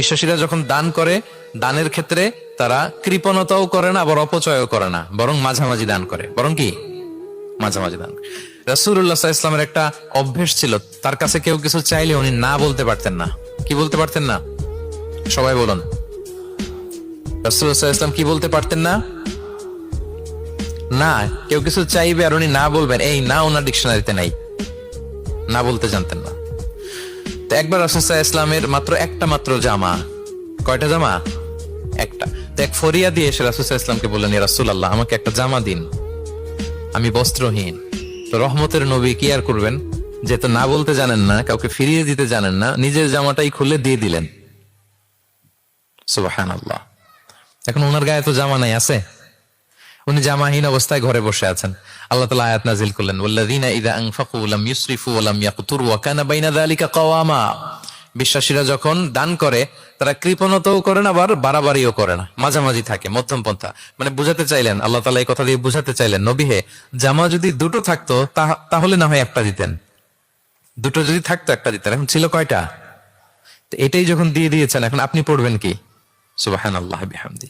বিশ্বাসীরা যখন দান করে, দানের ক্ষেত্রে তারা কৃপণতাও করে না, আবার অপচয়ও করে না, বরং মাঝামাঝি দান করে। বরং কি? মাঝামাঝি দান রাসুল্লাহ ইসলামের একটা অভ্যেস ছিল, তার কাছে কেউ কিছু চাইলে উনি না বলতে পারতেন না। কি বলতে পারতেন না? সবাই বলুন। রাসুল্লাহ ইসলাম কি বলতে পারতেন না? না, কেউ কিছু চাইবে আর উনি না বলবেন, এই না, ওনার ডিকশনারিতে নাই। না বলতে জানতেন না। তো একবার রাসুসাহ ইসলামের মাত্র একটা মাত্র জামা। কয়টা জামা? একটা। তো এক ফরিয়া দিয়ে এসে রাসুসাহ ইসলামকে বললেন রাসুল আল্লাহ আমাকে একটা জামা দিন। আমি বস্ত্রহীন। তো রহমতের নবী কি আর করবেন? যেহেতু না বলতে জানেন না, কাউকে ফিরিয়ে দিতে জানেন না, নিজের জামাটাই খুলে দিয়ে দিলেন। আল্লাহ এখন ওনার গায়ে তো জামা নাই, আছে? উনি জামাহীন অবস্থায় ঘরে বসে আছেন। আল্লাহ তালা আয়াত নাজিল করলেন, ওয়াল্লাযীনা ইযা আনফাকু লাম ইউসরিফু ওয়া লাম ইয়াকতুরু ওয়া কানা বাইনা যালিকা কাওয়ামা। বিশ্বাসীরা যখন দান করে, তারা কৃপণতাও করে না, আবার বাড়াবাড়িও করে না। মাঝামাঝি থাকে, মধ্যম পন্থা। মানে বুঝাতে চাইলেন, আল্লাহ তালা এই কথা দিয়ে বুঝাতে চাইলেন, নবী হে, জামা যদি দুটো থাকতো তাহলে না হয় একটা দিতেন। দুটো যদি থাকতো, একটা দিতেন। এখন ছিল কয়টা? এটাই যখন দিয়ে দিয়েছেন, এখন আপনি পড়বেন কি? সুবাহান আল্লাহ বিহামদি।